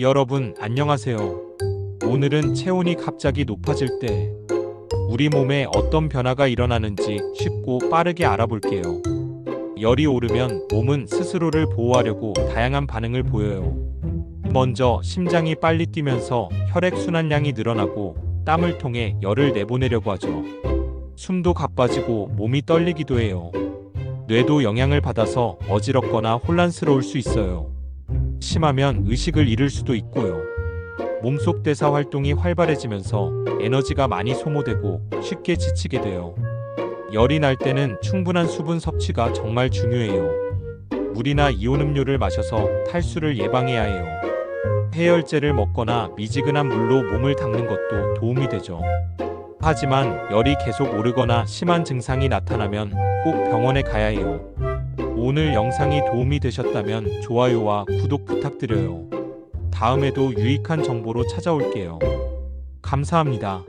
여러분 안녕하세요. 오늘은 체온이 갑자기 높아질 때 우리 몸에 어떤 변화가 일어나는지 쉽고 빠르게 알아볼게요. 열이 오르면 몸은 스스로를 보호하려고 다양한 반응을 보여요. 먼저 심장이 빨리 뛰면서 혈액 순환량이 늘어나고 땀을 통해 열을 내보내려고 하죠. 숨도 가빠지고 몸이 떨리기도 해요. 뇌도 영향을 받아서 어지럽거나 혼란스러울 수 있어요. 심하면 의식을 잃을 수도 있고요. 몸속 대사 활동이 활발해지면서 에너지가 많이 소모되고 쉽게 지치게 돼요. 열이 날 때는 충분한 수분 섭취가 정말 중요해요. 물이나 이온 음료를 마셔서 탈수를 예방해야 해요. 해열제를 먹거나 미지근한 물로 몸을 닦는 것도 도움이 되죠. 하지만 열이 계속 오르거나 심한 증상이 나타나면 꼭 병원에 가야 해요. 오늘 영상이 도움이 되셨다면 좋아요와 구독 부탁드려요. 다음에도 유익한 정보로 찾아올게요. 감사합니다.